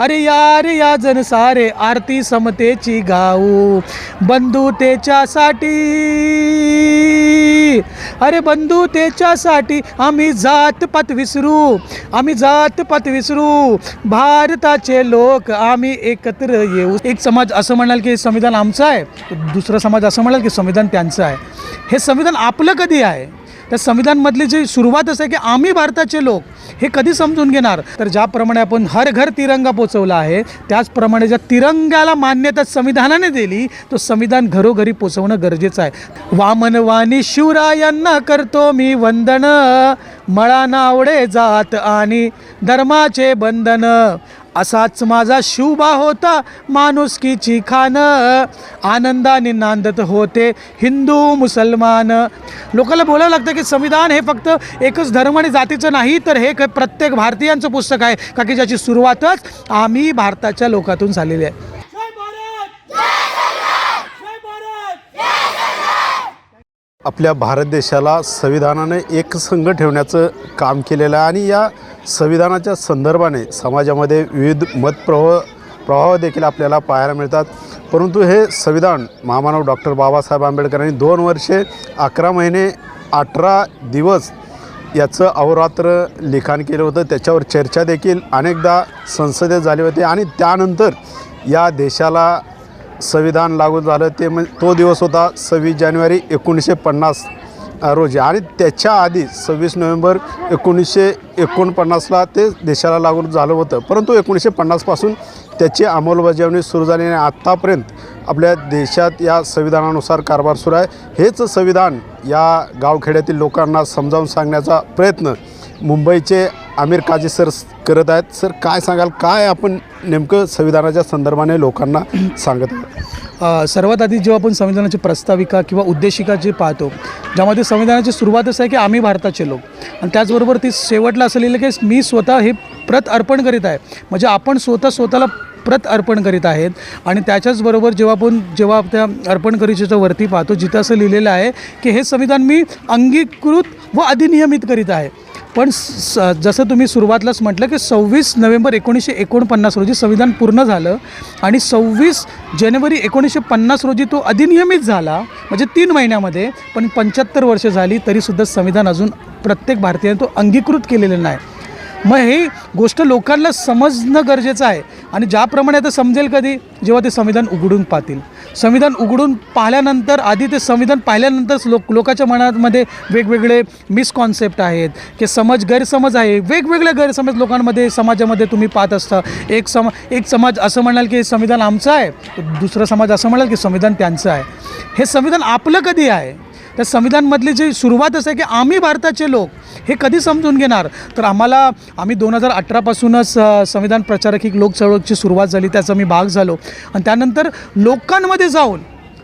अरे यार या जन सारे आरती समतेची गाऊ बंधुतेच्यासाठी अरे बंधुतेच्यासाठी आम्ही जातपात विसरू आम्ही जातपात विसरू. भारताचे लोक आम्ही एकत्र येऊ. एक समाज असं म्हणाल की संविधान आमचं आहे दुसरा समाज असं म्हणाल की संविधान त्यांचं आहे. हे संविधान आपलं कधी आहे? त्या संविधानमधली जी सुरुवातच आहे की आम्ही भारताचे लोक हे कधी समजून घेणार? तर ज्याप्रमाणे आपण हर घर तिरंगा पोचवला आहे त्याचप्रमाणे ज्या तिरंग्याला मान्यता संविधानाने दिली तो संविधान घरोघरी पोचवणं गरजेचं आहे. वामनवाणी शिवरायांना करतो मी वंदन मळा नावडे जात आणि धर्माचे बंधन. असाच माझा शिवबा होता. माणुसकीची खान आनंदाने नांदत होते. हिंदू मुसलमान. लोकांना बोलावं लागतं की संविधान हे फक्त एकच धर्म आणि जातीचं नाही तर हे क- प्रत्येक भारतीयांचं पुस्तक आहे. का की ज्याची सुरुवातच आम्ही भारताच्या लोकातून झालेली आहे. आपल्या भारत देशाला संविधानाने एकसंघ ठेवण्याचं काम केलेलं आहे आणि या संविधानाच्या संदर्भाने समाजामध्ये विविध मतप्रवाह प्रवाह देखील आपल्याला पाहायला मिळतात. परंतु हे संविधान महामानव डॉक्टर बाबासाहेब आंबेडकरांनी दोन वर्षे अकरा महिने अठरा दिवस याचं अहोरात्र लिखाण केलं होतं. त्याच्यावर चर्चा देखील अनेकदा संसदेत झाली होती आणि त्यानंतर या देशाला संविधान लागू झालं ते म्हणजे तो दिवस होता सव्वीस जानेवारी एकोणीसशे पन्नास रोजी. आणि त्याच्या आधी सव्वीस नोव्हेंबर एकोणीसशे एकोणपन्नासला ते देशाला लागू झालं होतं. परंतु एकोणीसशे पन्नासपासून त्याची अंमलबजावणी सुरू झाली आणि आत्तापर्यंत आपल्या देशात या संविधानानुसार कारभार सुरू आहे. हेच संविधान या गावखेड्यातील लोकांना समजावून सांगण्याचा प्रयत्न मुंबईचे आमिर काजी सर करत आहेत. सर काय सांगाल? काय आपण नेमकं संविधानाच्या संदर्भाने लोकांना सांगत आहात? सर्वात आधी जेव्हा आपण संविधानाची प्रस्ताविका किंवा उद्देशिका जे पाहतो ज्यामध्ये संविधानाची सुरुवातच आहे की आम्ही भारताचे लोक. आणि त्याचबरोबर ती शेवटला असं लिहिलं की मी स्वतः हे प्रत अर्पण करीत आहे. म्हणजे आपण स्वतः स्वतःला प्रत अर्पण करीत आहेत. आणि त्याच्याचबरोबर जेव्हा आपण जेव्हा त्या अर्पण करीच्या वरती पाहतो जिथं असं लिहिलेलं आहे की हे संविधान मी अंगीकृत व अधिनियमित करीत आहे. पण स जसं तुम्ही सुरुवातलाच म्हटलं की सव्वीस नोव्हेंबर एकोणीसशे एकोणपन्नास रोजी संविधान पूर्ण झालं आणि सव्वीस जानेवारी एकोणीसशे पन्नास रोजी तो अधिनियमित झाला म्हणजे तीन महिन्यामध्ये पण पंच्याहत्तर वर्ष झाली तरीसुद्धा संविधान अजून प्रत्येक भारतीयाने तो अंगीकृत केलेलं नाही. मग हे गोष्ट लोकांना समजणं गरजेचं आहे आणि ज्याप्रमाणे आता समजेल कधी जेव्हा ते संविधान उघडून पाहतील. संविधान उघडून पाहिल्यानंतर आधी ते संविधान पाहिल्यानंतरच लोक लोकांच्या मनामध्ये वेगवेगळे मिसकॉन्सेप्ट आहेत की समज गैरसमज आहे. वेगवेगळे गैरसमज लोकांमध्ये समाजामध्ये तुम्ही पाहत असता. एक सम एक समाज असं म्हणाल की संविधान आमचं आहे दुसरा समाज असं म्हणाल की संविधान त्यांचं आहे. हे संविधान आपलं कधी आहे? त्या संविधानमधली जी सुरुवातच आहे की आम्ही भारताचे लोक हे कधी समजून घेणार? तर आम्हाला आम्ही दोन हजार अठरापासूनच संविधान प्रचारक ही लोक चळवळीची सुरुवात झाली त्याचा मी भाग झालो. आणि त्यानंतर लोकांमध्ये जाऊन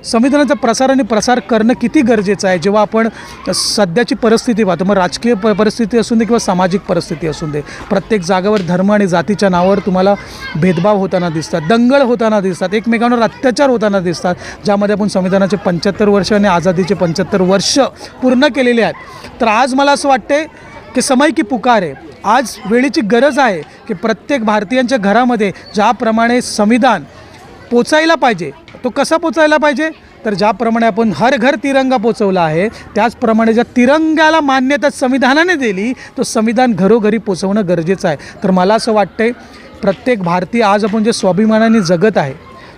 संविधानाचा प्रसार आणि प्रसार करणं किती गरजेचं आहे? जेव्हा आपण सध्याची परिस्थिती पाहतो मग राजकीय प परिस्थिती असून दे किंवा सामाजिक परिस्थिती असून दे प्रत्येक जागेवर धर्म आणि जातीच्या नावावर तुम्हाला भेदभाव होताना दिसतात दंगल होताना दिसतात एकमेकांवर अत्याचार होताना दिसतात ज्यामध्ये आपण संविधानाचे पंच्याहत्तर वर्ष आणि आझादीचे पंच्याहत्तर वर्ष पूर्ण केलेले आहेत. तर आज मला असं वाटते की समय की पुकार आहे. आज वेळेची गरज आहे की प्रत्येक भारतीयांच्या घरामध्ये ज्याप्रमाणे संविधान पोचायला पाहिजे तो कसा पोचायला पाहिजे? तर ज्याप्रमाणे आपण हर घर तिरंगा पोचवला आहे त्याचप्रमाणे ज्या तिरंग्याला मान्यता संविधानाने दिली तो संविधान घरोघरी पोचवणं गरजेचं आहे. तर मला असं वाटतंय प्रत्येक भारतीय आज आपण जे स्वाभिमानाने जगत आहे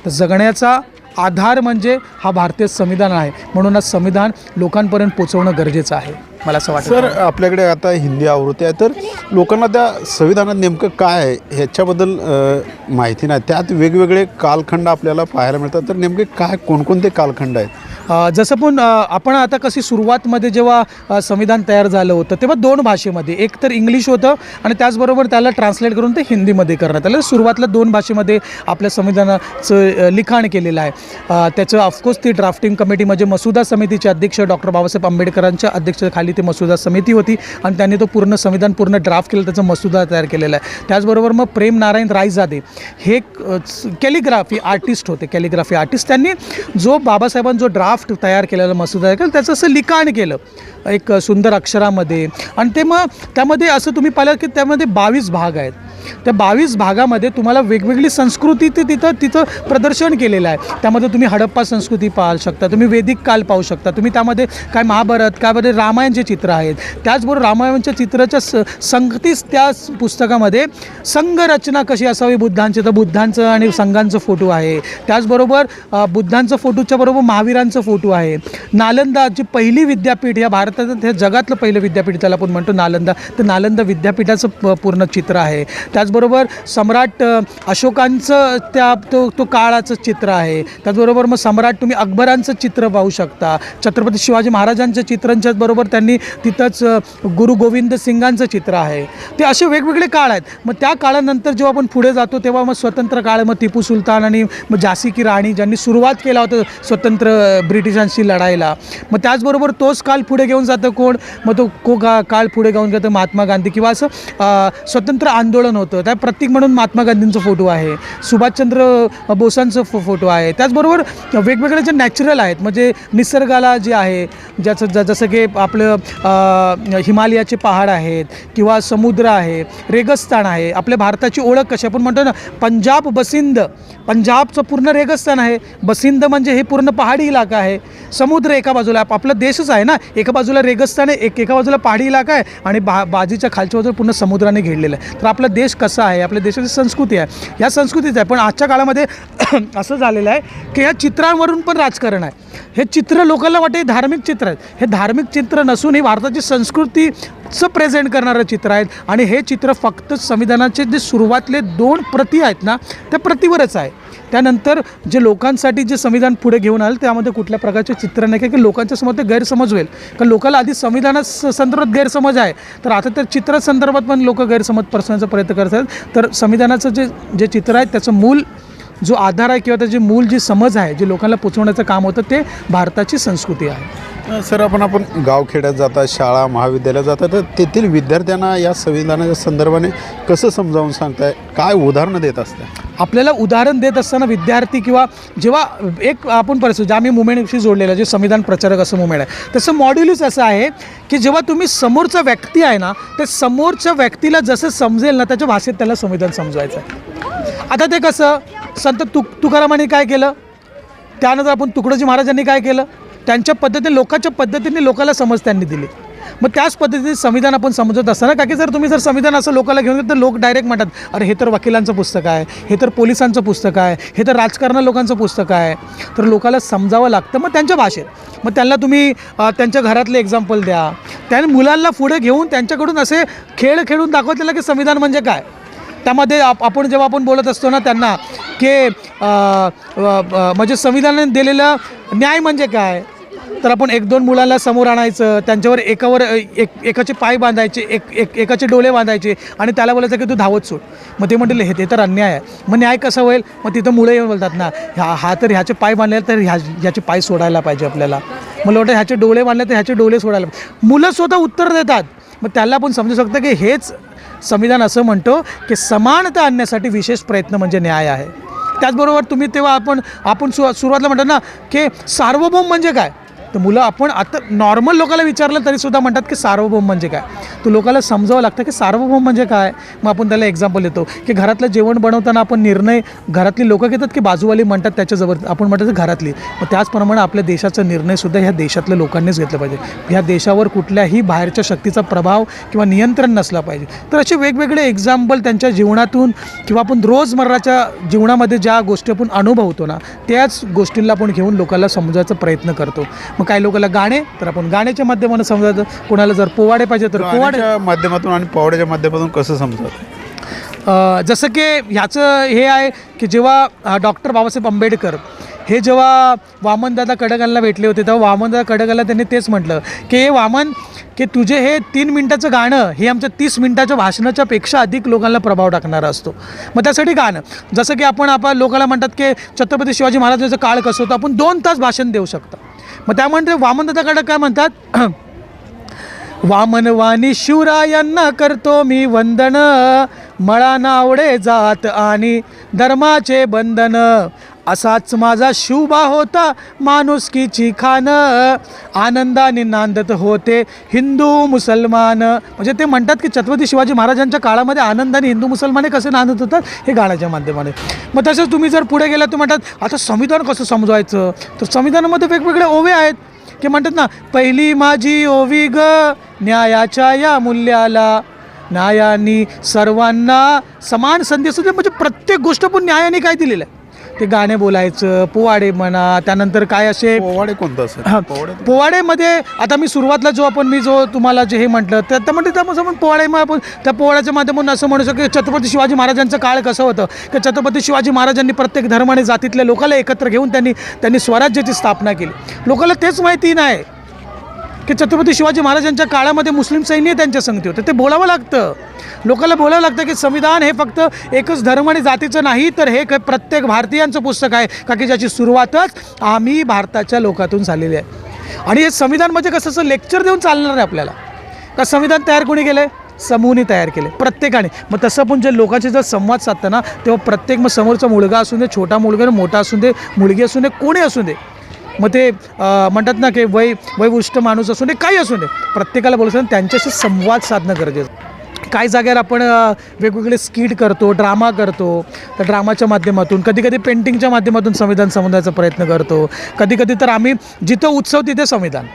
तर जगण्याचा आधार म्हणजे हा भारतीय संविधान आहे. म्हणून संविधान लोकांपर्यंत पोचवणं गरजेचं आहे. मला असं वाटतं सर आपल्याकडे आता हिंदी आवृत्ती आहे तर लोकांना त्या संविधानात नेमकं काय आहे? ह्याच्याबद्दल माहिती नाही. त्यात वेगवेगळे कालखंड आपल्याला पाहायला मिळतात. तर नेमके काय कोणकोणते कालखंड आहेत? जसं पण आपण आता कशी सुरुवातमध्ये जेव्हा संविधान तयार झालं होतं तेव्हा दोन भाषेमध्ये एक तर इंग्लिश होतं आणि त्याचबरोबर त्याला ट्रान्सलेट करून ते हिंदीमध्ये करण्यात आलं. सुरुवातीला दोन भाषेमध्ये आपल्या संविधानाचं लिखाण केलेलं आहे. त्याचं ऑफकोर्स ती ड्राफ्टिंग कमिटी म्हणजे मसुदा समितीचे अध्यक्ष डॉक्टर बाबासाहेब आंबेडकरांच्या अध्यक्षतेखाली ती मसुदा समिती होती आणि त्यांनी तो पूर्ण संविधान पूर्ण ड्राफ्ट केलं त्याचा मसुदा तयार केलेला आहे. त्याचबरोबर मग प्रेम नारायण रायजादे हे कॅलिग्राफी आर्टिस्ट होते कॅलिग्राफी आर्टिस्ट त्यांनी जो बाबासाहेबांनी जो ड्राफ्ट ड्राफ्ट तयार केलेला मसुदा आहे. केला त्याचं असं लिखाण केलं. एक सुंदर अक्षरामध्ये. आणि ते मग त्यामध्ये असं तुम्ही पाहिलं की त्यामध्ये बावीस भाग आहेत. त्या बावीस भागामध्ये तुम्हाला वेगवेगळी संस्कृती ते तिथं तिथं प्रदर्शन केलेलं आहे. त्यामध्ये तुम्ही हडप्पा संस्कृती पाहू शकता. तुम्ही वेदिक काल पाहू शकता. तुम्ही त्यामध्ये काय महाभारत काय रामायणचे चित्र आहेत. त्याचबरोबर रामायणच्या चित्राच्या स संगतीच त्या पुस्तकामध्ये संघरचना कशी असावी बुद्धांची? तर बुद्धांचं आणि संघांचं फोटो आहे. त्याचबरोबर बुद्धांचं फोटोच्या बरोबर महावीरांचं फोटो आहे. नालंदा जे पहिली विद्यापीठ या भारतात हे जगातलं पहिलं विद्यापीठ त्याला आपण म्हणतो नालंदा. तर नालंदा विद्यापीठाचं पूर्ण चित्र आहे. त्याचबरोबर सम्राट अशोकांचं त्या तो तो काळाचं चित्र आहे. त्याचबरोबर मग सम्राट तुम्ही अकबरांचं चित्र पाहू शकता. छत्रपती शिवाजी महाराजांच्या चित्रांच्याच बरोबर त्यांनी तिथंच गुरु गोविंद सिंगांचं चित्र आहे. ते असे वेगवेगळे काळ आहेत. मग त्या काळानंतर जेव्हा आपण पुढे जातो तेव्हा मग स्वतंत्र काळ मग टिपू सुलतान आणि मग झाशी की राणी ज्यांनी सुरुवात केला होता स्वतंत्र अ, ब्रिटिशांशी लढायला. मग त्याचबरोबर तोच काळ पुढे घेऊन जातं कोण? मग तो को का काळ पुढे घेऊन जातं महात्मा गांधी किंवा असं स्वतंत्र आंदोलन होतं. त्या प्रतीक म्हणून महात्मा गांधींचा फोटो आहे. सुभाषचंद्र बोसांचं फो फोटो आहे. त्याचबरोबर वेगवेगळे जे नॅचरल आहेत म्हणजे निसर्गाला जे आहे ज्याचं ज जसं की आपलं हिमालयाचे पहाड आहेत किंवा समुद्र आहे रेगस्तान आहे. आपल्या भारताची ओळख कशी आपण म्हणतो ना पंजाब बसिंद. पंजाबचं पूर्ण रेगस्तान आहे. बसिंद म्हणजे हे पूर्ण पहाडी इलाका आहे. आहे. समुद्र एका बाजूला आप- आपला देशच आहे ना. एका बाजूला रेगस्तान आहे एक एका बाजूला पहाडी इलाका आहे आणि बा बाजूच्या खालच्या बाजूला पूर्ण समुद्राने घेरलेला आहे. तर आपला देश कसा आहे? आपल्या देशाची संस्कृती आहे. या संस्कृतीच आहे. पण आजच्या काळामध्ये असं झालेलं आहे की या चित्रांवरून पण राजकारण आहे. हे चित्र लोकांना वाटते धार्मिक चित्र आहेत. हे धार्मिक चित्र नसून ही भारताची संस्कृती आजचं प्रेझेंट करणारं चित्र आहेत. आणि हे चित्र फक्त संविधानाचे जे सुरुवातले दोन प्रती आहेत ना त्या प्रतीवरच आहे. त्यानंतर जे लोकांसाठी जे संविधान पुढे घेऊन आलं त्यामध्ये कुठल्या प्रकारचे चित्र नाही काय की लोकांच्यासमोर ते गैरसमज होईल. कारण लोकांना आधी संविधाना संदर्भात गैरसमज आहे. तर आता तर चित्र संदर्भात पण लोक गैरसमज पसरण्याचा प्रयत्न करतात. तर संविधानाचं जे जे चित्र आहे त्याचं मूल जो आधार आहे किंवा त्याची मूल जी समज आहे जे लोकांना पोचवण्याचं काम होतं ते भारताची संस्कृती आहे. सर आपण आपण गावखेड्यात जातात शाळा महाविद्यालयात जातात तर तेथील विद्यार्थ्यांना या संविधानाच्या संदर्भाने कसं समजावून सांगताय? काय उदाहरणं देत असताय? आपल्याला उदाहरण देत असताना विद्यार्थी किंवा जेव्हा एक आपण परिस्थिती ज्या आम्ही मुवमेंटशी जोडलेलं जे संविधान प्रचारक असं मुवमेंट आहे तसं मॉड्युलच असं आहे की जेव्हा तुम्ही समोरचा व्यक्ती आहे ना ते समोरच्या व्यक्तीला जसं समजेल ना त्याच्या भाषेत त्याला संविधान समजवायचं आहे. आता ते कसं? संत तुक तुकारामांनी काय केलं? त्यानंतर आपण तुकडोजी महाराजांनी काय केलं? त्यांच्या पद्धतीने लोकांच्या पद्धतीने लोकाला समज त्यांनी दिली. मग त्याच पद्धतीने संविधान आपण समजत असताना का की जर तुम्ही जर संविधान असं लोकांना घेऊन गेलं तर लोक डायरेक्ट म्हणतात अरे हे तर वकिलांचं पुस्तक आहे हे तर पोलिसांचं पुस्तक आहे हे तर राजकारण लोकांचं पुस्तक आहे. तर लोकाला समजावं लागतं. मग त्यांच्या भाषेत. मग त्यांना तुम्ही त्यांच्या घरातले एक्झाम्पल द्या. त्याने मुलांना पुढे घेऊन त्यांच्याकडून असे खेळ खेळून दाखवत की संविधान म्हणजे काय? त्यामध्ये आप आपण जेव्हा आपण बोलत असतो ना त्यांना की म्हणजे संविधानाने दिलेलं न्याय म्हणजे काय? तर आपण एक दोन मुलांना समोर आणायचं त्यांच्यावर एकावर एक एकाचे पाय बांधायचे एक एक एकाचे डोळे बांधायचे आणि त्याला बोलायचं की तू धावत सोड. मग ते म्हटलं हे ते तर अन्याय आहे. मग न्याय कसा होईल? मग तिथं मुलं येऊन बोलतात ना ह्या हा तर ह्याचे पाय बांधले तर ह्या ह्याचे पाय सोडायला पाहिजे आपल्याला. मला वाटतं ह्याचे डोळे बांधले तर ह्याचे डोळे सोडायला मुलं स्वतः उत्तर देतात. मग त्याला आपण समजू शकतं की हेच संविधान असं म्हणतो की समानता आणण्यासाठी विशेष प्रयत्न म्हणजे न्याय आहे. त्याचबरोबर तुम्ही तेव्हा आपण आपण सु सुरुवातीला म्हणतो ना की सार्वभौम म्हणजे काय? तर मुलं आपण आता नॉर्मल लोकांना विचारलं तरीसुद्धा म्हणतात की सार्वभौम म्हणजे काय? तो लोकांना समजावं लागतं की सार्वभौम म्हणजे काय? मग आपण त्याला एक्झाम्पल देतो की घरातलं जेवण बनवताना आपण निर्णय घरातली लोकं घेतात की बाजूवाली म्हणतात त्याच्याजवळ? आपण म्हणतात घरातली. मग त्याचप्रमाणे आपल्या देशाचा निर्णयसुद्धा ह्या देशातल्या लोकांनीच घेतलं पाहिजे. ह्या देशावर कुठल्याही बाहेरच्या शक्तीचा प्रभाव किंवा नियंत्रण नसला पाहिजे. तर असे वेगवेगळे एक्झाम्पल त्यांच्या जीवनातून किंवा आपण रोजमर्राच्या जीवनामध्ये ज्या गोष्टी आपण अनुभवतो ना त्याच गोष्टींना आपण घेऊन लोकांना समजायचा प्रयत्न करतो. मग काही लोकांना गाणे तर आपण गाण्याच्या माध्यमानं समजायचं. कोणाला जर पोवाडे पाहिजे तर पोवाडे. गाण्याच्या माध्यमातून आणि पोवाड्याच्या माध्यमातून कसं समजत अ, जसं की ह्याचं हे आहे की जेव्हा डॉक्टर बाबासाहेब आंबेडकर हे जेव्हा वामनदादा कडगालला भेटले होते तेव्हा वामनदादा कडगालला त्यांनी तेच म्हटलं की हे वामन की तुझे हे तीन मिनटाचं गाणं हे आमच्या तीस मिनटाच्या भाषणाच्या पेक्षा अधिक लोकांना प्रभाव टाकणारा असतो. मग त्यासाठी गाणं. जसं की आपण आपण लोकांना म्हणतात की छत्रपती शिवाजी महाराजांचा काळ कसं होतं आपण दोन तास भाषण देऊ शकता. मग त्यामध्ये वामनदादा कडक काय म्हणतात? वामनवाणी शिवरायांना करतो मी वंदन मळा नावडे जात आणि धर्माचे बंधन. असाच माझा शिवबा होता. माणुसकीची खान आनंदाने नांदत होते. हिंदू मुसलमान म्हणजे ते म्हणतात की छत्रपती शिवाजी महाराजांच्या काळामध्ये आनंदाने हिंदू मुसलमाने कसे नांदत होतात हे गाण्याच्या माध्यमाने. मग तसंच तुम्ही जर पुढे गेलात तर म्हणतात आता संविधान कसं समजवायचं? तर संविधानामध्ये वेगवेगळे ओवे आहेत. की म्हणतात ना पहिली माझी ओवी ग न्यायाच्या या मूल्याला. न्यायाने सर्वांना समान संधी असू म्हणजे प्रत्येक गोष्ट पण न्यायाने काय दिलेलं आहे? ते गाणे बोलायचं पोवाडे म्हणा त्यानंतर काय असे पोवाडे कोणतं असेल? हा, पोवाडे पोवाडेमध्ये आता मी सुरुवातला जो आपण मी जो तुम्हाला जे हे म्हटलं तर त्या म्हणजे आपण पोवाडे मग आपण त्या पोवाड्याच्या माध्यमातून असं म्हणू शकतो की छत्रपती शिवाजी महाराजांचं काळ कसं होतं? की छत्रपती शिवाजी महाराजांनी प्रत्येक धर्म आणि जातीतल्या लोकांना एकत्र घेऊन त्यांनी त्यांनी स्वराज्याची स्थापना केली. लोकांना तेच माहिती नाही. की छत्रपती शिवाजी महाराजांच्या काळामध्ये मुस्लिम सैन्य त्यांच्या संगती होते. ते बोलावं लागतं. लोकांना बोलावं लागतं की संविधान हे फक्त एकच धर्म आणि जातीचं नाही तर हे प्रत्येक भारतीयांचं पुस्तक आहे. का की ज्याची सुरुवातच आम्ही भारताच्या लोकातून झालेली आहे. आणि हे संविधान म्हणजे कसं असं लेक्चर देऊन चालणार आहे आपल्याला. का संविधान तयार कोणी केलं आहे समूहने तयार केले प्रत्येकाने. मग तसं पण जे लोकांचे जर संवाद साधतं ना तेव्हा प्रत्येक मग समोरचा मुलगा असू दे छोटा मुलगा मोठा असू दे मुलगी असू दे कोणी असू दे मग ते म्हणतात ना की वय वयवृष्ठ माणूस असू दे काही असू दे. प्रत्येकाला बोलतो त्यांच्याशी संवाद साधणं गरजेचं काही जाग्यावर आपण वेगवेगळे स्किट करतो ड्रामा करतो तर ड्रामाच्या माध्यमातून कधी कधी पेंटिंगच्या माध्यमातून संविधान समजायचा प्रयत्न करतो. कधी कधी तर आम्ही जिथं उत्सव तिथे संविधान.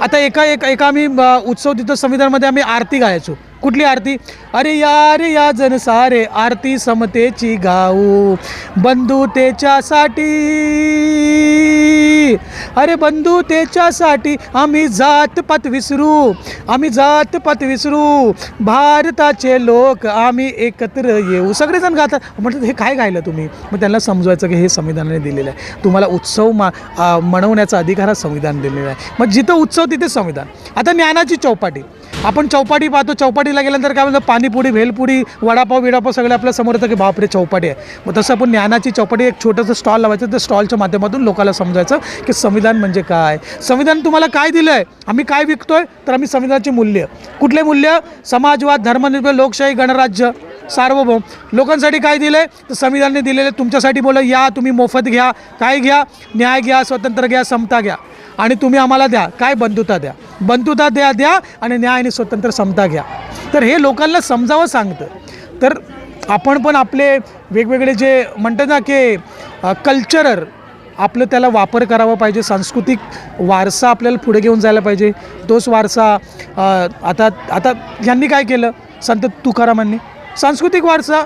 आता एका एक एका आम्ही उत्सव तिथं संविधानमध्ये आम्ही आरती गायचो. कुठली आरती? अरे या रे या जन सारे आरती समतेची गाऊ. बंधुतेच्यासाठी अरे बंधुतेच्यासाठी आम्ही जातपात विसरू. आम्ही जातपात विसरू. भारताचे लोक आम्ही एकत्र येऊ. सगळेजण गातात म्हटलं हे काय गायलं तुम्ही? मग त्यांना समजवायचं की हे संविधानाने दिलेलं आहे. तुम्हाला उत्सव मा मनवण्याचा अधिकार हा संविधान दिलेला आहे. मग जिथं उत्सव तिथे संविधान. आता ज्ञानाची चौपाटी. आपण चौपाटी पाहतो. चौपाटीला गेल्यानंतर काय म्हणतो पाणीपुरी भेलपुरी वडापाव बिडापाव सगळे आपल्यासमोर येतं की बापरे चौपाटी आहे. मग तसं आपण ज्ञानाची चौपाटी एक छोटंसं स्टॉल लावायचं त्या स्टॉलच्या माध्यमातून लोकांना समजायचं की संविधान म्हणजे काय. संविधान तुम्हाला काय दिलं आहे आम्ही काय विकतोय? तर आम्ही संविधानाची मूल्य. कुठले मूल्य? समाजवाद धर्मनिरपेक्ष लोकशाही गणराज्य. सार्वभौम. लोकांसाठी काय दिलं आहे तर संविधानाने दिलेलं. आहे तुमच्यासाठी बोला या तुम्ही मोफत घ्या काय घ्या? न्याय घ्या स्वतंत्र घ्या समता घ्या. आणि तुम्ही आम्हाला द्या. काय बंधुता द्या? बंधुता द्या द्या आणि न्याय आणि स्वतंत्र समता घ्या. तर हे लोकांना समजावं सांगतं. तर आपण पण आपले वेगवेगळे जे म्हणतात ना की कल्चरर आपलं त्याला वापर करावा पाहिजे. सांस्कृतिक वारसा आपल्याला पुढे घेऊन जायला पाहिजे. तोच वारसा आता आता यांनी काय केलं? संत तुकारामांनी सांस्कृतिक वारसा.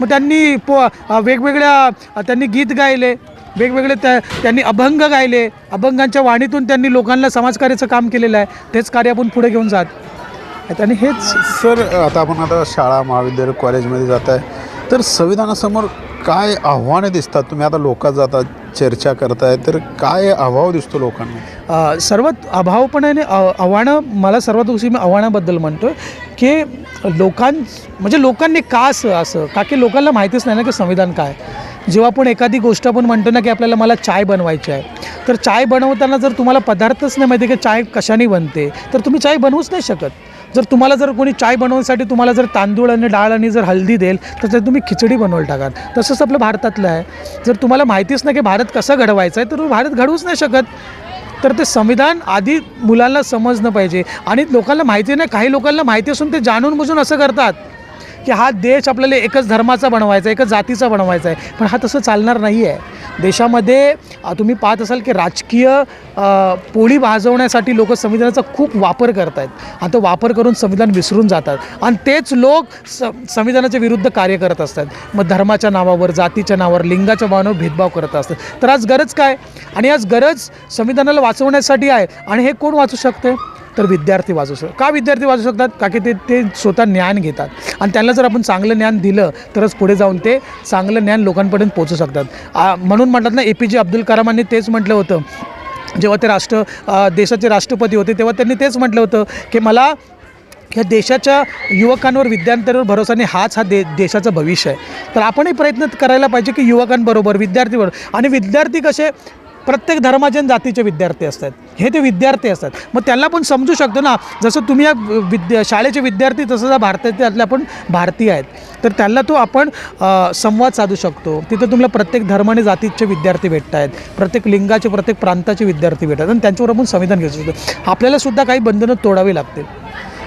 मग त्यांनी पो वेगवेगळ्या त्यांनी गीत गायले. वेगवेगळे त्या त्यांनी अभंग गायले. अभंगांच्या वाणीतून त्यांनी लोकांना समाजकार्याचं काम केलेलं आहे. तेच कार्य आपण पुढे घेऊन जात. आणि हेच सर आता आपण आता शाळा महाविद्यालय कॉलेजमध्ये जात आहे. तर संविधानासमोर काय आव्हाने दिसतात? तुम्ही आता लोकात जाता चर्चा करताय तर काय अभाव दिसतो लोकांना? सर्वात अभावपणाने अ- आव्हानं मला सर्वात दिवशी मी आव्हानाबद्दल म्हणतो की लोकां म्हणजे लोकांनी का असं असं का की लोकांना माहितीच नाही ना की संविधान काय जेव्हा आपण एखादी गोष्ट आपण म्हणतो ना की आपल्याला मला चाय बनवायची आहे तर चाय बनवताना जर तुम्हाला पदार्थच नाही माहिती की चाय कशाने बनते तर तुम्ही चाय बनवूच नाही शकत. जर तुम्हाला जर कोणी चाय बनवण्यासाठी तुम्हाला जर तांदूळ आणि डाळ आणि जर हल्दी देईल तर ते तुम्ही खिचडी बनवून टाकाल. तसंच आपलं भारतातलं आहे. जर तुम्हाला माहितीच नाही की भारत कसा घडवायचा आहे तर तुम्ही भारत घडवूच नाही शकत. तर ते संविधान आधी मुलांना समजणं पाहिजे. आणि लोकांना माहिती नाही काही लोकांना माहिती असून ते जाणून बुजून असं करतात. की हा देश आपल्याला एकच धर्माचा बनवायचा आहे एकच जातीचा बनवायचा आहे. पण हा तसं चालणार नाही आहे. देशामध्ये तुम्ही पाहत असाल की राजकीय पोळी भाजवण्यासाठी लोक संविधानाचा खूप वापर करत आहेत आणि तो वापर करून संविधान विसरून जातात. आणि तेच लोक स संविधानाच्या विरुद्ध कार्य करत असतात. मग धर्माच्या नावावर जातीच्या नावावर लिंगाच्या भावावर भेदभाव करत असतात. तर आज गरज काय? आणि आज गरज संविधानाला वाचवण्यासाठी आहे. आणि हे कोण वाचू शकते तर विद्यार्थी वाचू शकतात का विद्यार्थी वाचू शकतात? का की ते ते स्वतः ज्ञान घेतात. आणि त्यांना जर आपण चांगलं ज्ञान दिलं तरच पुढे जाऊन ते चांगलं ज्ञान लोकांपर्यंत पोहोचू शकतात. म्हणून म्हणतात ना ए पी जे अब्दुल कलामांनी तेच म्हटलं होतं. जेव्हा ते राष्ट्र देशाचे राष्ट्रपती होते तेव्हा त्यांनी तेच म्हटलं होतं की मला ह्या देशाच्या युवकांवर विद्यार्थ्यांवर भरोसाने हाच हा दे देशाचं भविष्य आहे. तर आपणही प्रयत्न करायला पाहिजे की युवकांबरोबर विद्यार्थीबरोबर. आणि विद्यार्थी कसे प्रत्येक धर्माच्या जातीचे विद्यार्थी असतात. हे ते विद्यार्थी असतात. मग त्यांना पण समजू शकतो ना जसं तुम्ही या विद्या शाळेचे विद्यार्थी तसं भारतातले आपण भारतीय आहेत. तर त्यांना तो आपण संवाद साधू शकतो. तिथं तुम्हाला प्रत्येक धर्म आणि जातीचे विद्यार्थी भेटत आहेत प्रत्येक लिंगाचे प्रत्येक प्रांताचे विद्यार्थी भेटतात. आणि त्यांच्यावर आपण संविधान घेऊ शकतो. आपल्याला सुद्धा काही बंधनं तोडावी लागतील.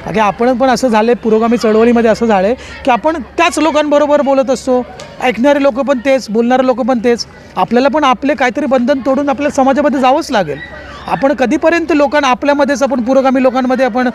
कारण आपण पण असं झालं आहे पुरोगामी चळवळीमध्ये असं झालं आहे की आपण त्याच लोकांबरोबर बोलत असतो. ऐकणारे लोक पण तेच बोलणारे लोक पण तेच. आपल्याला पण आपले काहीतरी बंधन तोडून आपल्याला समाजामध्ये जावंच लागेल. आपण कधीपर्यंत लोकांना आपल्यामध्येच आपण पुरोगामी लोकांमध्ये आपण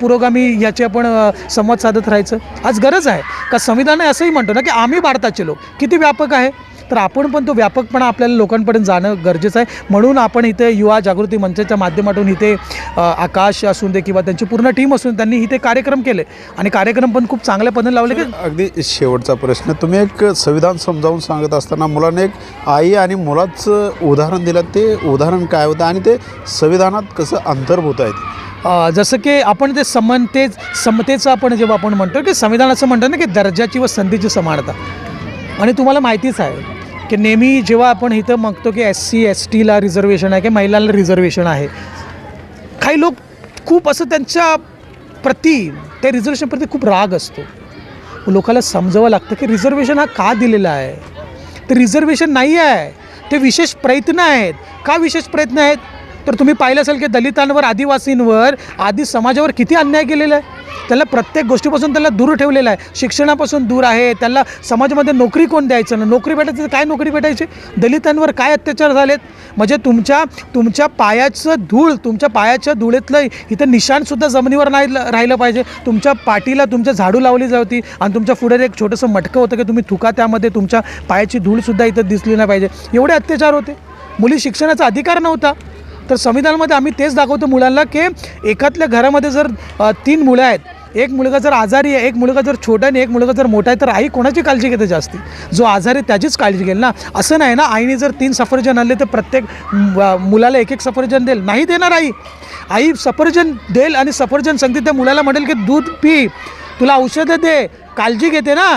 पुरोगामी याचे आपण संवाद साधत राहायचं? आज गरज आहे. का संविधान असंही म्हणतो ना की आम्ही भारताचे लोक. किती व्यापक आहे? तर आपण पण तो व्यापकपणा आपल्याला लोकांपर्यंत जाणं गरजेचं आहे. म्हणून आपण इथे युवा जागृती मंचाच्या माध्यमातून इथे आकाश असून दे किंवा त्यांची पूर्ण टीम असून त्यांनी इथे कार्यक्रम केले. आणि कार्यक्रम पण खूप चांगल्या पद्धतीने लावले की अगदी शेवटचा प्रश्न. तुम्ही एक संविधान समजावून सांगत असताना मुलाने एक आई आणि मुलाचं उदाहरण दिलं. ते उदाहरण काय होतं आणि ते संविधानात कसं अंतर्भूत आहे? ते? अ, जसं की आपण ते समते समतेचं आपण जेव्हा आपण म्हणतो की संविधान असं म्हणतो ना की दर्जाची व संधीची समानता. आणि तुम्हाला माहितीच आहे की नेहमी जेव्हा आपण इथं मागतो की एस सी एस टीला रिझर्वेशन आहे की महिलांना रिझर्वेशन आहे. काही लोक खूप असं त्यांच्या प्रती त्या रिझर्वेशनप्रती खूप राग असतो. लोकाला समजावं लागतं की रिझर्वेशन हा का दिलेला आहे? ते रिझर्वेशन नाही आहे. ते विशेष प्रयत्न आहेत. का विशेष प्रयत्न आहेत? तर तुम्ही पाहिलं असेल की दलितांवर आदिवासींवर आदी समाजावर किती अन्याय केलेला आहे? त्याला प्रत्येक गोष्टीपासून त्याला दूर ठेवलेलं आहे. शिक्षणापासून दूर आहे. त्याला समाजामध्ये नोकरी कोण द्यायचं? ना नोकरी भेटायचं काय नोकरी भेटायची? दलितांवर काय अत्याचार झालेत? म्हणजे तुमच्या तुमच्या पायाचं धूळ तुमच्या पायाच्या धुळेतलं इथं निशाणसुद्धा जमिनीवर नाही राहिलं पाहिजे. तुमच्या पाठीला तुमच्या झाडू लावली जाती आणि तुमच्यापुढे एक छोटंसं मटकं होतं की तुम्ही थुका त्यामध्ये तुमच्या पायाची धूळसुद्धा इथं दिसली नाही पाहिजे. एवढे अत्याचार होते. मुली शिक्षणाचा अधिकार नव्हता. तर संविधानामध्ये आम्ही तेच दाखवतो मुलांना की एकातल्या घरामध्ये जर तीन मुलं आहेत एक मुलगा जर आजारी आहे एक मुलगा जर छोटा आणि एक मुलगा जर मोठा आहे तर आई कोणाची काळजी घेते जास्ती? जो आजारी आहे त्याचीच काळजी घेईल ना? असं नाही ना आईने जर तीन सफरजन आणले तर प्रत्येक मुलाला एक एक सफरजन देईल. नाही देणार आई. आई सफरजन देईल आणि सफरजन सांगते त्या मुलाला म्हणेल की दूध पी. तुला औषधं दे. काळजी घेते ना.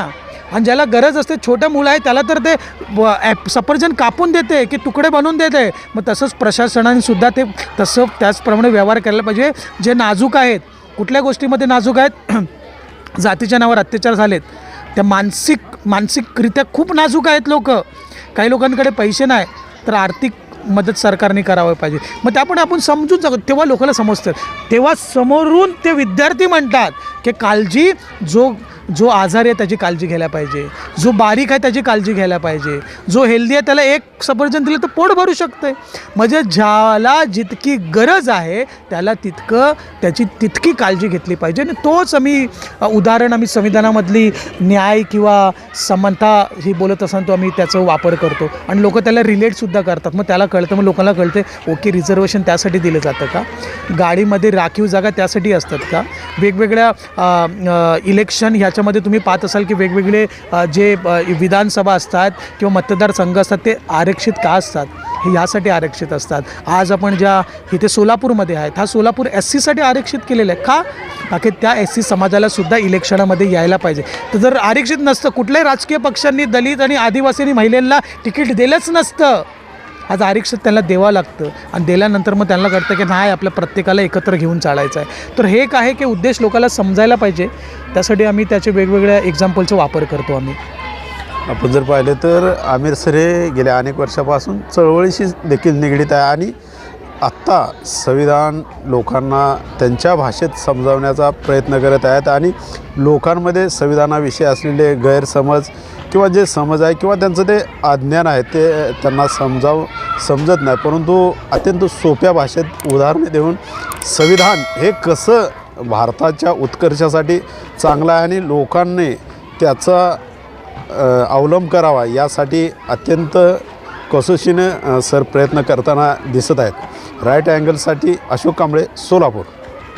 आणि ज्याला गरज असते छोटं मुलं आहे त्याला तर ते ॲप- सफरजन कापून देते की तुकडे बनवून देते. मग तसंच प्रशासनाने सुद्धा ते तसं त्याचप्रमाणे व्यवहार करायला पाहिजे. जे नाजूक आहेत कुठल्या गोष्टीमध्ये नाजूक आहेत? जातीच्या नावावर अत्याचार झालेत. त्या मानसिक मानसिकरित्या खूप नाजूक आहेत लोक. काही लोकांकडे पैसे नाही तर आर्थिक मदत सरकारने करावं पाहिजे. मग ते आपण आपण समजून जातो. तेव्हा लोकांना समजतं. तेव्हा समोरून ते विद्यार्थी म्हणतात की काळजी जो जो आजारी आहे त्याची काळजी घ्यायला पाहिजे. जो बारीक आहे त्याची काळजी घ्यायला पाहिजे. जो हेल्दी आहे त्याला एक सफरजन दिलं तर पोट भरू शकतं म्हणजे ज्याला जितकी गरज आहे त्याला तितकं त्याची तितकी काळजी घेतली पाहिजे. आणि तोच आम्ही उदाहरण आम्ही संविधानामधली न्याय किंवा समानता ही बोलत असताना तो आम्ही त्याचा वापर करतो. आणि लोक त्याला रिलेटसुद्धा करतात. मग त्याला कळतं मग लोकांना कळते ओके रिझर्वेशन त्यासाठी दिलं जातं का? गाडीमध्ये राखीव जागा त्यासाठी असतात का? वेगवेगळ्या इलेक्शन ह्या याच्यामध्ये तुम्ही पाहत असाल की वेगवेगळे जे विधानसभा असतात किंवा मतदारसंघ असतात ते आरक्षित का असतात? हे यासाठी आरक्षित असतात. आज आपण ज्या इथे सोलापूरमध्ये आहेत हा सोलापूर एस सीसाठी आरक्षित केलेला आहे. का? बाकी त्या एस सी समाजाला सुद्धा इलेक्शनामध्ये यायला पाहिजे. तर जर आरक्षित नसतं कुठल्याही राजकीय पक्षांनी दलित आणि आदिवासी महिलांना तिकीट दिलंच नसतं. आज आरक्षण त्यांना द्यावं लागतं आणि दिल्यानंतर मग त्यांना कळतं की नाही आपल्या प्रत्येकाला एकत्र घेऊन चालायचं आहे. तर हे एक आहे की उद्देश लोकांना समजायला पाहिजे. त्यासाठी आम्ही त्याचे वेगवेगळ्या एक्झाम्पलचा वापर करतो आम्ही. आपण जर पाहिलं तर आमिर सरे गेल्या अनेक वर्षापासून चळवळीशी देखील निगडीत आहे आणि आत्ता संविधान लोकांना त्यांच्या भाषेत समजावण्याचा प्रयत्न करत आहेत आणि लोकांमध्ये संविधानाविषयी असलेले गैरसमज किंवा जे समज आहे किंवा त्यांचं ते अज्ञान आहे ते त्यांना समजाव समजत नाही. परंतु अत्यंत सोप्या भाषेत उदाहरणे देऊन संविधान हे कसं भारताच्या उत्कर्षासाठी चांगलं आहे आणि लोकांनी त्याचा अवलंब करावा यासाठी अत्यंत कसोशीनं सर प्रयत्न करताना दिसत आहेत. राईट अँगलसाठी अशोक कांबळे सोलापूर.